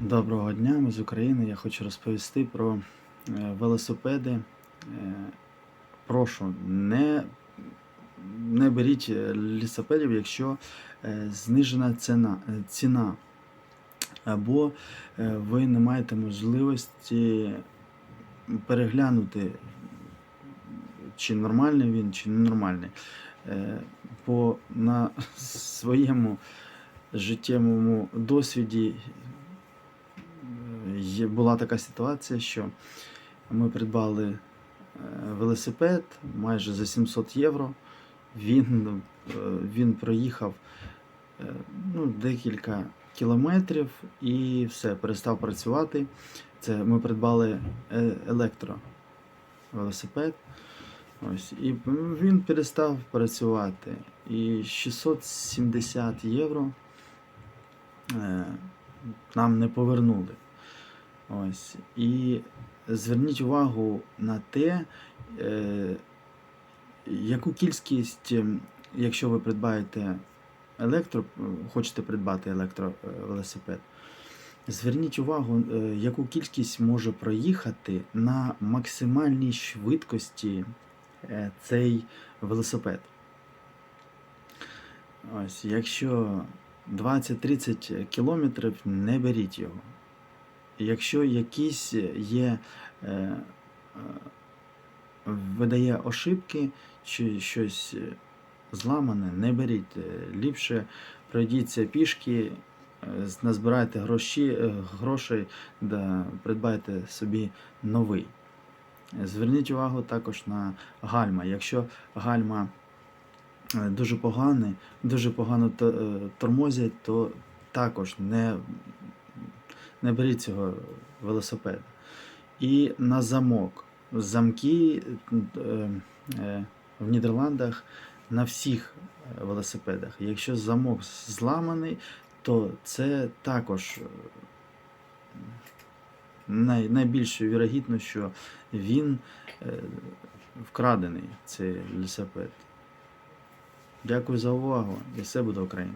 Доброго дня, ми з України. Я хочу розповісти про е, велосипеди. Е, Прошу, не, не беріть е, лісопедів, якщо знижена ціна, ціна, або ви не маєте можливості переглянути, чи нормальний він, чи ненормальний. Бо на своєму життєвому досвіді була така ситуація, що ми придбали е, велосипед майже за 700 євро. Він, е, він проїхав е, ну, декілька кілометрів і все, перестав працювати. Це ми придбали електровелосипед. Ось, і він перестав працювати. І 670 євро нам не повернули. Ось. І зверніть увагу на те, е, яку кількість, ем, якщо ви придбаєте електро, хочете придбати електровелосипед, зверніть увагу, е, яку кількість може проїхати на максимальній швидкості е, цей велосипед. Ось, якщо 20-30 кілометрів, не беріть його. Якщо якісь є, е, е, видає ошибки чи щось зламане, не беріть. Е, Ліпше пройдіться пішки, е, назбирайте гроші, е, грошей, да придбайте собі новий. Е, Зверніть увагу також на гальма. Якщо гальма е, дуже погані, дуже погано то- е, тормозять, то також не не беріть цього велосипеда. І на замок. Замки е, е, в Нідерландах на всіх е, велосипедах. Якщо замок зламаний, то це також най, найбільше вірогідно, що він вкрадений, цей велосипед. Дякую за увагу і все буде Україна.